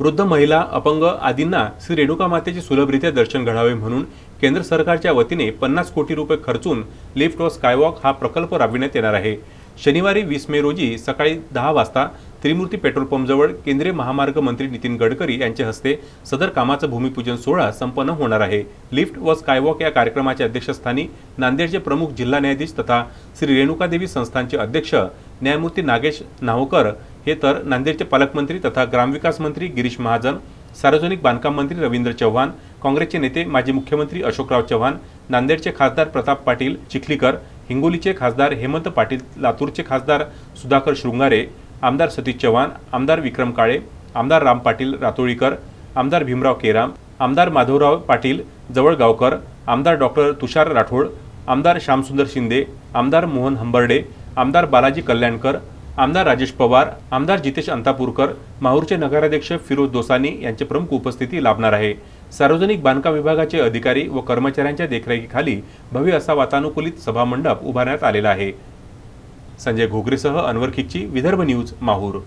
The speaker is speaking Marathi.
वृद्ध महिला अपंग आदींना श्री रेणुका मातेचे सुलभरित्या दर्शन घडावे म्हणून केंद्र सरकारच्या वतीने पन्नास कोटी रुपये खर्चून लिफ्ट व स्कायवॉक हा प्रकल्प राबविण्यात येणार आहे. शनिवारी वीस मे रोजी सकाळी दहा वाजता त्रिमूर्ती पेट्रोल पंपजवळ केंद्रीय महामार्ग मंत्री नितीन गडकरी यांच्या हस्ते सदर कामाचं भूमिपूजन सोहळा संपन्न होणार आहे. लिफ्ट व स्कायवॉक या कार्यक्रमाच्या अध्यक्षस्थानी नांदेडचे प्रमुख जिल्हा न्यायाधीश तथा श्री रेणुकादेवी संस्थानचे अध्यक्ष न्यायमूर्ती नागेश नाहोकर हे तर नांदेडचे पालकमंत्री तथा ग्रामविकास मंत्री गिरीश महाजन सार्वजनिक बांधकाम मंत्री रवींद्र चव्हाण काँग्रेसचे नेते माजी मुख्यमंत्री अशोकराव चव्हाण नांदेडचे खासदार प्रताप पाटील चिखलीकर हिंगोलीचे खासदार हेमंत पाटील लातूरचे खासदार सुधाकर शृंगारे आमदार सतीश चव्हाण आमदार विक्रम काळे आमदार राम पाटील रातोळीकर आमदार भीमराव केराम आमदार माधवराव पाटील जवळगावकर आमदार डॉक्टर तुषार राठोड आमदार श्यामसुंदर शिंदे आमदार मोहन हंबर्डे आमदार बालाजी कल्याणकर आमदार राजेश पवार आमदार जितेश अंतापूरकर माहूरचे नगराध्यक्ष फिरोज दोसानी यांचे प्रमुख उपस्थिती लाभणार आहे. सार्वजनिक बांधकाम विभागाचे अधिकारी व कर्मचाऱ्यांच्या देखरेखीखाली भव्य असा वातानुकूलित सभामंडप उभारण्यात आलेला आहे. संजय घोगरेसह अनवर खिच्ची विदर्भ न्यूज माहूर.